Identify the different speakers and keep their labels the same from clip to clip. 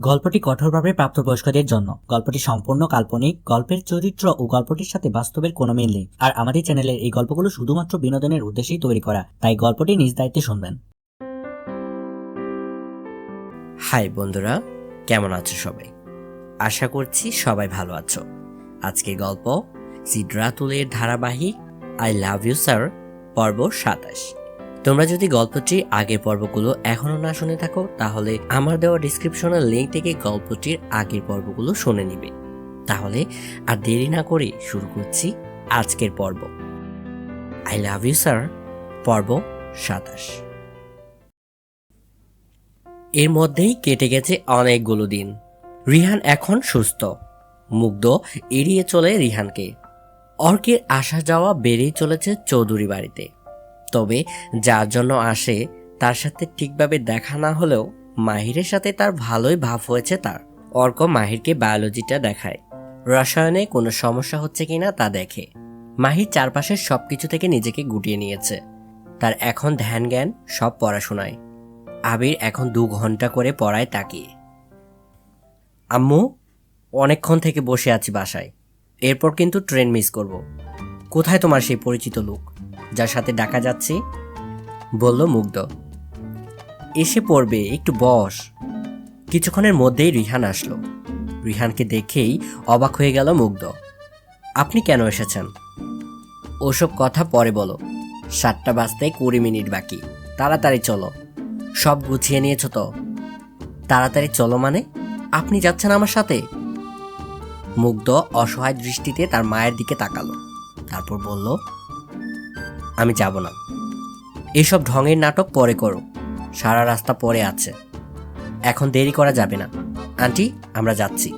Speaker 1: গল্পটি কঠোরভাবে প্রাপ্তবয়স্কদের জন্য। গল্পটি সম্পূর্ণ কাল্পনিক, গল্পের চরিত্র ও গল্পটির সাথে বাস্তবের কোনো মিল নেই। আর আমাদের চ্যানেলের এই গল্পগুলো শুধুমাত্র বিনোদনের উদ্দেশ্যেই তৈরি করা, তাই গল্পটি নিজ দায়িত্বে শুনবেন।
Speaker 2: হাই বন্ধুরা, কেমন আছো সবাই? আশা করছি সবাই ভালো আছো। আজকের গল্প সিডরাতুলের ধারাবাহিক, আই লাভ ইউ স্যার, পর্ব সাতাশ। তোমরা যদি গল্পটির আগের পর্বগুলো এখনও না শুনে থাকো, তাহলে আমার দেওয়া ডিসক্রিপশনের লিঙ্ক থেকে গল্পটির আগের পর্বগুলো শুনে নিবে। তাহলে আর দেরি না করে শুরু করছি আজকের পর্ব। আই লাভ ইউ স্যার পর্ব সাতাশ। এর মধ্যেই কেটে গেছে অনেকগুলো দিন। রিহান এখন সুস্থ। মুগ্ধ এড়িয়ে চলে রিহানকে। অর্কের আসা যাওয়া বেড়েই চলেছে চৌধুরী বাড়িতে। তবে যার জন্য আসে, তার সাথে ঠিকভাবে দেখা না হলেও মাহিরের সাথে তার ভালোই ভাব হয়েছে তার। অর্ক মাহিরকে বায়োলজিটা দেখায়। রসায়নে কোনো সমস্যা হচ্ছে কিনা তা দেখে। মাহির চারপাশের সবকিছু থেকে নিজেকে গুটিয়ে নিয়েছে। তার এখন ধ্যান জ্ঞান সব পড়াশোনায়। আবির এখন দু ঘণ্টা করে পড়ায় তাকিয়ে। আম্মু, অনেকক্ষণ থেকে বসে আছি বাসায়। এরপর কিন্তু ট্রেন মিস করব। কোথায় তোমার সেই পরিচিত লোক? যার সাথে ডাকা যাচ্ছে? বলল মুগ্ধ। এসে পড়বে, একটু বস। কিছুক্ষণের মধ্যেই রিহান আসলো। রিহানকে দেখেই অবাক হয়ে গেল মুগ্ধ। আপনি কেন এসেছেন? ওসব কথা পরে বলো। সাতটা বাজতে কুড়ি মিনিট বাকি। তাড়াতাড়ি চলো। সব গুছিয়ে নিয়েছো তো? তাড়াতাড়ি চলো মানে? আপনি যাচ্ছেন আমার সাথে? মুগ্ধ অসহায় দৃষ্টিতে তার মায়ের দিকে তাকালো। তারপর বলল আমি যাব না। এসব ঢঙের নাটক পরে করো। সারা রাস্তা পরে আছে। এখন দেরি করা যাবে না। আন্টি, আমরা যাচ্ছি।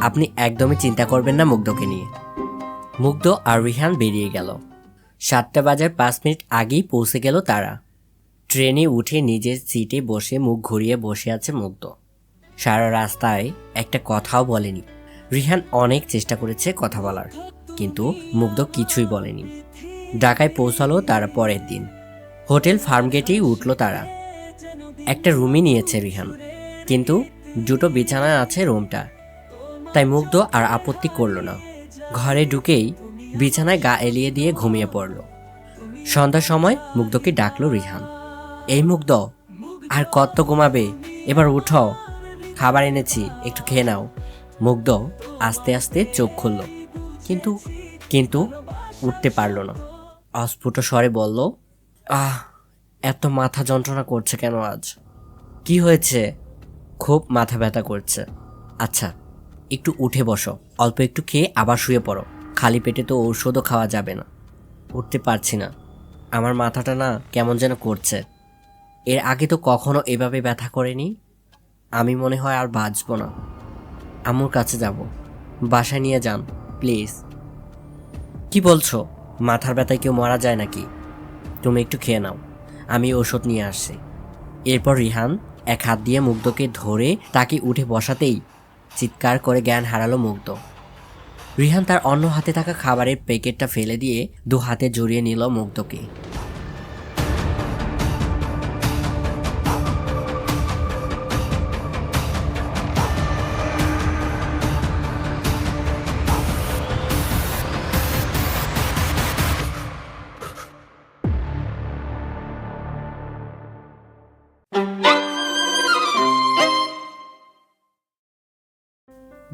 Speaker 2: আপনি একদমই চিন্তা করবেন না মুগ্ধকে নিয়ে। মুগ্ধ আর রিহান বেরিয়ে গেল। সাতটা বাজার পাঁচ মিনিট আগেই পৌঁছে গেল তারা। ট্রেনে উঠে নিজের সিটে বসে মুখ ঘুরিয়ে বসে আছে মুগ্ধ। সারা রাস্তায় একটা কথাও বলেনি। রিহান অনেক চেষ্টা করেছে কথা বলার, কিন্তু মুগ্ধ কিছুই বলেনি। ঢাকায় পৌঁছালো তারা পরের দিন। হোটেল ফার্মগেটেই উঠল তারা। একটা রুমই নিয়েছে রিহান। কিন্তু দুটো বিছানা আছে রুমটা। তাই মুগ্ধ আর আপত্তি করল না। ঘরে ঢুকেই বিছানায় গা এলিয়ে দিয়ে ঘুমিয়ে পড়ল। সন্ধ্যার সময় মুগ্ধকে ডাকলো রিহান। এই মুগ্ধ, আর কত ঘুমাবে? এবার উঠো। খাবার এনেছি, একটু খেয়ে নাও। মুগ্ধ আস্তে আস্তে চোখ খুলল। কিন্তু কিন্তু উঠতে পারল না। অস্ফুট স্বরে বলল আহ এত মাথা যন্ত্রণা করছে কেন আজ? কি হয়েছে? খুব মাথা ব্যথা করছে। আচ্ছা একটু উঠে বসো অল্প একটু খেয়ে আবার শুয়ে পড়ো। খালি পেটে তো ঔষধও খাওয়া যাবে না। উঠতে পারছি না। আমার মাথাটা না কেমন যেন করছে। এর আগে তো কখনো এভাবে ব্যথা করেনি। আমি মনে হয় আর বাঁচব না। আম্মুর কাছে যাব। বাসায় নিয়ে যান প্লিজ। কি বলছো? মাথার ব্যথায় কেউ মারা যায় নাকি? তুমি একটু খেয়ে নাও। আমি ওষুধ নিয়ে আসছি। এরপর রিহান এক হাত দিয়ে মুগ্ধকে ধরে তাকে উঠে বসাতেই চিৎকার করে জ্ঞান হারালো মুগ্ধ। রিহান তার অন্য হাতে থাকা খাবারের প্যাকেটটা ফেলে দিয়ে দু হাতে জড়িয়ে নিল মুগ্ধকে।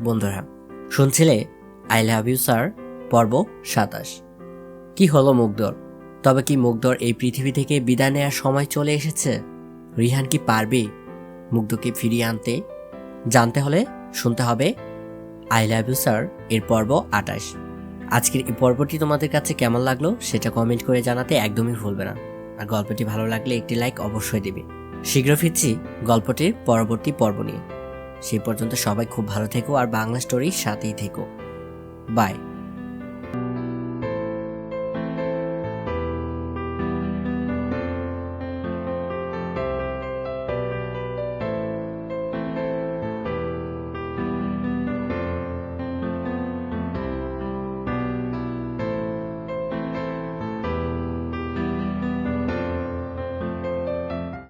Speaker 2: বন্ধুরা, শুনছিলে আই লাভ ইউ স্যার পর্ব সাতাশ। কি হলো মুগ্ধর? তবে কি মুগ্ধর এই পৃথিবী থেকে বিদায় নেওয়ার সময় চলে এসেছে? রিহান কি পারবে মুগ্ধকে ফিরিয়ে আনতে? জানতে হলে শুনতে হবে আই লাভ ইউ স্যার এর পর্ব আটাশ। আজকের এই পর্বটি তোমাদের কাছে কেমন লাগল সেটা কমেন্ট করে জানাতে একদমই ভুলবে না। আর গল্পটি ভালো লাগলে একটি লাইক অবশ্যই দেবে। শীঘ্র ফিরছি গল্পটির পরবর্তী পর্ব নিয়ে। সেই পর্যন্ত সবাই খুব ভালো থেকো আর বাংলা স্টোরির সাথেই থেকো। বাই